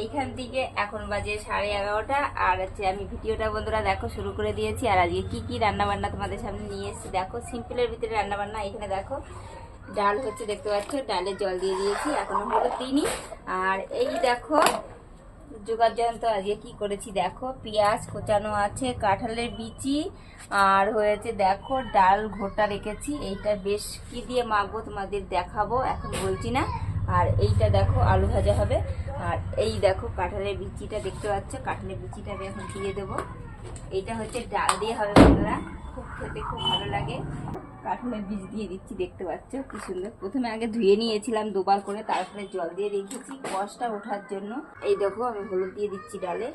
এইখান থেকে এখন বাজে সাড়ে এগারোটা, আর হচ্ছে আমি ভিডিওটা বন্ধুরা দেখো শুরু করে দিয়েছি, আর আজকে কি কি রান্না বান্না তোমাদের সামনে নিয়ে এসেছি দেখো, সিম্পলের ভিতরে রান্না বান্না এখানে দেখো ডাল হচ্ছে দেখতে পাচ্ছ, ডালে জল দিয়ে দিয়েছি, এখনও হলুদ দিইনি আর এই দেখো জোগাড় যন্ত্র, আজকে কি করেছি দেখো, পেঁয়াজ কোচানো আছে, কাঁঠালের বিচি, আর হয়েছে দেখো ডাল ঘোটা রেখেছি, এইটা বেশ কি দিয়ে মাখবো তোমাদের দেখাবো, এখন বলছি না। আর এইটা দেখো, আলু ভাজা হবে। আর এই দেখো, কাঁঠালের বিচিটা দেখতে পাচ্ছ। কাঁঠালের বিচিটা আমি এখন দিয়ে দেবো। এইটা হচ্ছে ডাল দিয়ে হবে বন্ধুরা খুব খেতে খুব ভালো লাগে। কাঁঠালের বীজ দিয়ে দিচ্ছি, দেখতে পাচ্ছ? কি সুন্দর। প্রথমে আগে ধুয়ে নিয়েছিলাম দুবার করে, তারপরে জল দিয়ে রেখেছি কষটা ওঠার জন্য। এই দেখো, আমি হলুদ দিয়ে দিচ্ছি ডালে।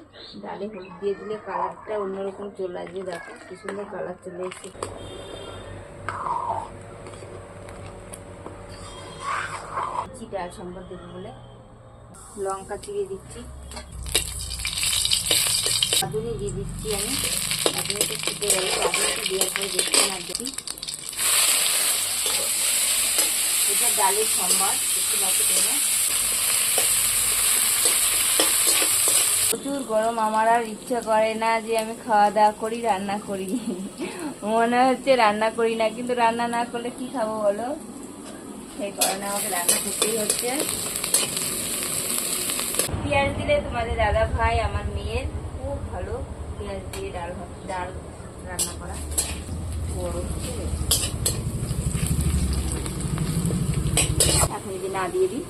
ডালে হলুদ দিয়ে দিলে কালারটা অন্যরকম চলে আসবে। দেখো, কি সুন্দর কালার চলে এসেছে। দিচ্ছি ডাল সম্বর দেবো বলে। লঙ্কা চিড়ে দিচ্ছি। রাঁধুনি দিয়ে দিচ্ছি আমি। রাঁধুনিটা ফুটে গেলে রাঁধুনিটা দেওয়ার পরে দেখতে না দেখি। এটা ডালের সম্বার একটু বাকি তোমরা। প্রচুর গরম, আমার আর ইচ্ছা করে না যে আমি খাওয়া দাওয়া করি, রান্না করি। মনে হচ্ছে রান্না করি না, কিন্তু রান্না না করলে কি খাব বলো? সেই কারণে আমাকে রান্না করতেই হচ্ছে। পেঁয়াজ দিলে তোমাদের দাদা ভাই, আমার মেয়ের খুব ভালো পেঁয়াজ দিয়ে ডাল ডাল রান্না করা। বড় এখন যদি না দিয়ে দিই।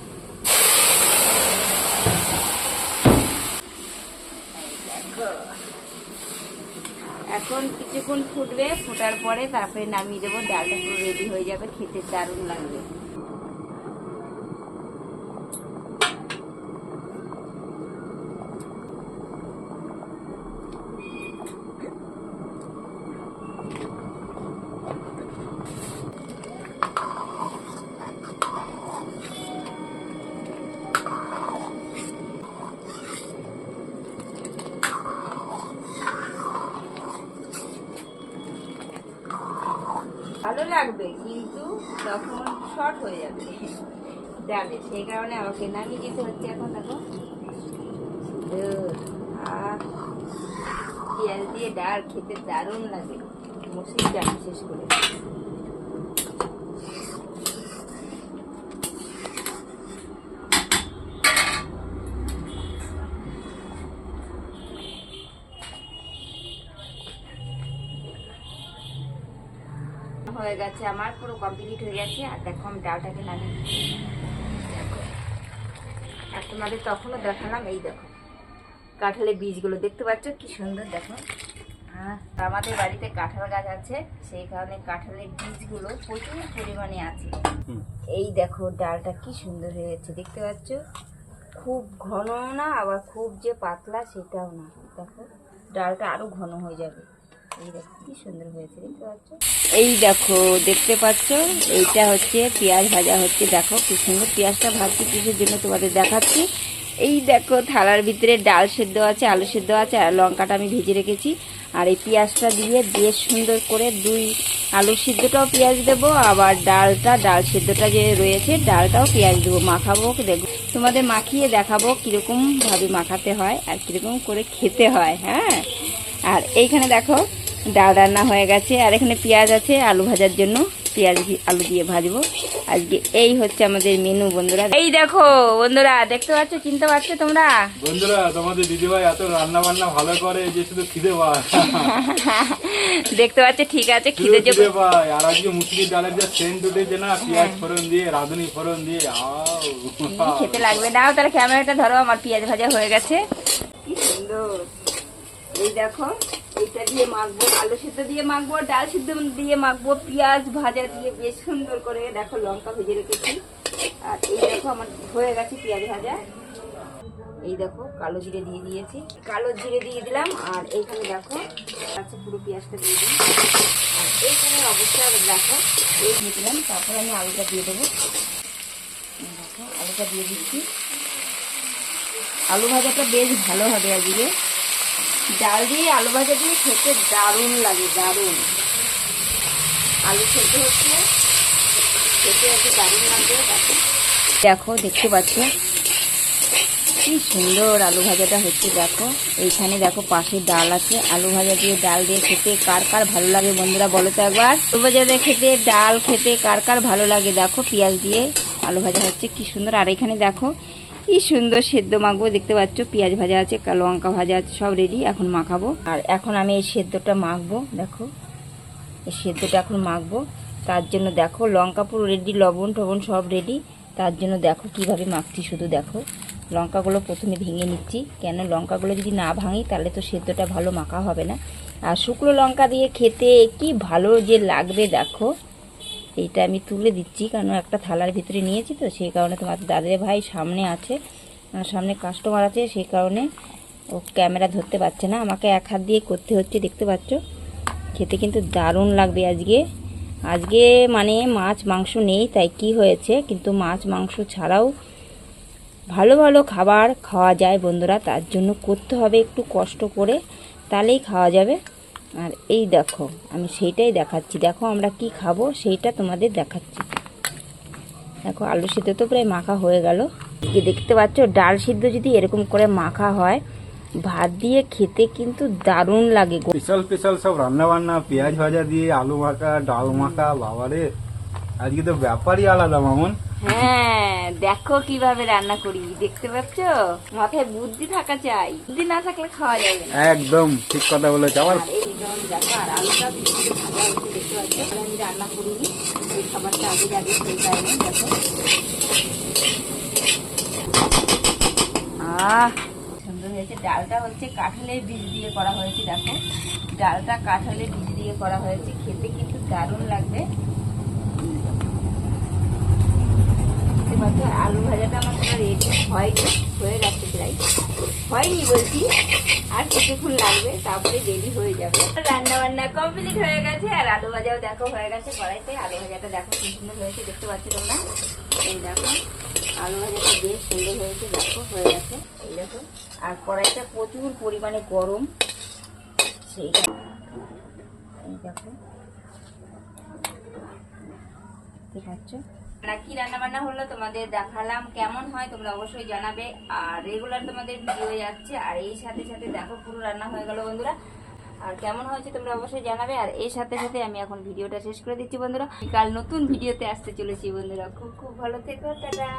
এখন কিছুক্ষণ ফুটবে, ফোটার পরে তারপরে নামিয়ে দেবো। ডালটা পুরো রেডি হয়ে যাবে, খেতে দারুণ লাগবে। ভালো লাগবে, কিন্তু তখন শর্ট হয়ে যাবে। যাবে সেই কারণে আমাকে নামিয়ে দিতে হচ্ছে এখন, দেখো। আর পেঁয়াজ দিয়ে ডাল খেতে দারুণ লাগে। মসুর ডাল বিশেষ করে। হয়ে গেছে আমার পুরো কমপ্লিট হয়ে গেছে। আর দেখো আমি ডালটাকে নামিয়ে। দেখো। আর তোমাদের তখনও দেখালাম এই দেখো। কাঁঠালের বীজগুলো দেখতে পাচ্ছ কি সুন্দর দেখো। আর আমাদের বাড়িতে কাঁঠাল গাছ আছে সেই কারণে কাঁঠালের বীজগুলো প্রচুর পরিমাণে আছে। এই দেখো ডালটা কি সুন্দর হয়েছে দেখতে পাচ্ছ? খুব ঘন না আবার খুব যে পাতলা সেটাও না। দেখো ডালটা আরও ঘন হয়ে যাবে। এই দেখো, দেখতে পাচ্ছ? এইটা হচ্ছে পেঁয়াজ ভাজা হচ্ছে। দেখো, কি সুন্দর পেঁয়াজটা ভাজছি কিসের জন্য তোমাদের দেখাচ্ছি। এই দেখো, থালার ভিতরে ডাল সেদ্ধ আছে, আলু সেদ্ধ আছে, আর লঙ্কাটা আমি ভেজে রেখেছি। আর এই পেঁয়াজটা দিয়ে বেশ সুন্দর করে দুই আলু সিদ্ধটাও পেঁয়াজ দেবো, আবার ডালটা, ডাল সেদ্ধটা যে রয়েছে, ডালটাও পেঁয়াজ দেবো, মাখাবো দেখব। তোমাদের মাখিয়ে দেখাবো কীরকমভাবে মাখাতে হয় আর কীরকম করে খেতে হয় হ্যাঁ? আর এইখানে দেখো ডাল রান্না হয়ে গেছে। আর এখানে পেঁয়াজ আছে আলু ভাজার জন্য পেঁয়াজ আলু দিয়ে ভাজবো। আজকে এই হচ্ছে আমাদের মেনু বন্ধুরা। এই দেখো বন্ধুরা দেখতে পাচ্ছ চিনতে পারছ তোমরা? বন্ধুরা তোমাদের দিদিভাই এত রান্না বান্না ভালো করে যে শুধু খিদে পায়। দেখতে পাচ্ছ ঠিক আছে খিদে যে পায়। আর আজকে মুসুরির ডালের যা সেন্ট উঠেছে না পেঁয়াজ ফোড়ন দিয়ে রাঁধুনি ফোড়ন দিয়ে খেতে লাগবে। নাও তাহলে ক্যামেরাটা ধরো আমার পেঁয়াজ ভাজা হয়ে গেছে। কি সুন্দর। এই দেখো এটা দিয়ে মাখবো, আলু সিদ্ধ দিয়ে মাখবো, ডাল সিদ্ধ দিয়ে মাখবো, পেঁয়াজ ভাজা দিয়ে বেশ সুন্দর করে দেখো লঙ্কা ভেজে রেখেছি। আর এই দেখো আমার হয়ে গেছে পেঁয়াজ ভাজা। এই দেখো কালো জিরে দিয়ে দিয়েছি। কালো জিরে দিয়ে দিলাম, আর এইখানে দেখো আচ্ছা পুরো পেঁয়াজটা দিয়ে দিই আর এইখানে অবশ্যই দেখো, এই দিয়ে দিলাম, তারপরে আমি আলুটা দিয়ে দেবো। দেখো, আলুটা দিয়ে দিচ্ছি। আলু ভাজাটা বেশ ভালো হবে আজকে। ডাল দিয়ে আলু ভাজা দিয়ে খেতে দারুণ লাগে, দারুণ। আলু সেদ্ধ হচ্ছে, খেতে হচ্ছে দারুণ লাগবে, দেখো। দেখো, দেখতে পাচ্ছ? কি সুন্দর আলু ভাজাটা হচ্ছে, দেখো। এইখানে দেখো পাশে ডাল আছে, আলু ভাজা দিয়ে ডাল দিয়ে খেতে কার কার ভালো লাগে বন্ধুরা বলো তো একবার? আলু ভাজা দিয়ে খেতে, ডাল খেতে কার কার ভালো লাগে, দেখো, পেঁয়াজ দিয়ে। আলু ভাজা হচ্ছে কি সুন্দর, আর এখানে দেখো কি সুন্দর সেদ্ধ মাখবো, দেখতে পাচ্ছ? পেঁয়াজ ভাজা আছে লঙ্কা ভাজা আছে, সব রেডি এখন মাখাবো। আর এখন আমি এই সেদ্ধটা মাখবো, দেখো। এই সেদ্ধটা এখন মাখবো। তার জন্য দেখো, লঙ্কা পুরো রেডি লবণ টবণ সব রেডি তার জন্য দেখো কীভাবে মাখছি, শুধু দেখো। লঙ্কাগুলো প্রথমে ভেঙে নিচ্ছি। কেন? লঙ্কাগুলো যদি না ভাঙি, তাহলে তো সেদ্ধটা ভালো মাখা হবে না। আর শুকনো লঙ্কা দিয়ে খেতে কি ভালো যে লাগবে, দেখো। এইটা আমি তুলে দিচ্ছি, কারণ একটা থালার ভিতরে নিয়েছি তো, সেই কারণে তোমার দাদের ভাই সামনে আছে সামনে কাস্টমার আছে, সেই কারণে ও ক্যামেরা ধরতে পারছে না। আমাকে এক হাত দিয়ে করতে হচ্ছে, দেখতে পাচ্ছ? খেতে কিন্তু দারুণ লাগবে আজকে। আজকে মানে মাছ, মাংস নেই, তাই কি হয়েছে? কিন্তু মাছ, মাংস ছাড়াও ভালো ভালো খাবার খাওয়া যায় বন্ধুরা, তার জন্য করতে হবে, একটু কষ্ট করে তাহলেই খাওয়া যাবে। আর এই দেখো, আমি সেইটাই দেখাচ্ছি। দেখো আমরা কি খাব, সেইটা তোমাদের দেখাচ্ছি। দেখো, আলু সিদ্ধ তো প্রায় মাখা হয়ে গেল। যে দেখতে পাচ্ছ, ডাল সিদ্ধ যদি এরকম করে মাখা হয়, ভাত দিয়ে খেতে কিন্তু দারুণ লাগে। স্পেশাল স্পেশাল সব রান্না বান্না পেঁয়াজ ভাজা দিয়ে, আলু মাখা ডাল মাখা, বাবারে। আজকে তো ব্যাপারই আলাদা মামন। হ্যাঁ দেখো কীভাবে রান্না করি দেখতে পাচ্ছ? মাথায় বুদ্ধি থাকা চাই। বুদ্ধি না থাকলে খাওয়া যাবে না। একদম ঠিক কথা বলেছে। আমার এই যেমন দেখো আর আলুটা ভাজা হচ্ছে দেখতে পাচ্ছ? আমি রান্না করিনি। এই খাবারটা আগে দেখো। আহ সুন্দর হয়েছে। ডালটা হচ্ছে কাঁঠালের বীজ দিয়ে করা হয়েছে দেখো। ডালটা কাঁঠালের বীজ দিয়ে করা হয়েছে। খেতে কিন্তু দারুণ লাগবে। দেখতে পাচ্ছ আলু ভাজাটা আমার পুরো রেডি হয়নি, হয়ে গেছে প্রায়। হয়নি বলছি, আর কিছুক্ষণ লাগবে, তারপরে রেডি হয়ে যাবে। রান্না বান্না কমপ্লিট হয়ে গেছে, আর আলু ভাজাও দেখো হয়ে গেছে কড়াইতে। আলু ভাজাটা দেখো কি সুন্দর হয়েছে, দেখতে পাচ্ছ তোমরা? এই দেখো, আলু ভাজাটা বেশ সুন্দর হয়েছে, দেখো, হয়ে গেছে, এই দেখো। আর কড়াইটা প্রচুর পরিমাণে গরম সেইটা এই দেখো। দেখতে পাচ্ছ না কি রান্না বান্না হলো তোমাদের দেখালাম, কেমন হয় তোমরা অবশ্যই জানাবে। আর রেগুলার তোমাদের ভিডিও যাচ্ছে আর এই সাথে সাথে দেখো পুরো রান্না হয়ে গেল বন্ধুরা। আর কেমন হয়েছে তোমরা অবশ্যই জানাবে, আর এর সাথে সাথে আমি এখন ভিডিওটা শেষ করে দিচ্ছি বন্ধুরা। কাল নতুন ভিডিওতে আসতে চলেছি বন্ধুরা। খুব খুব ভালো থেকো, টাটা।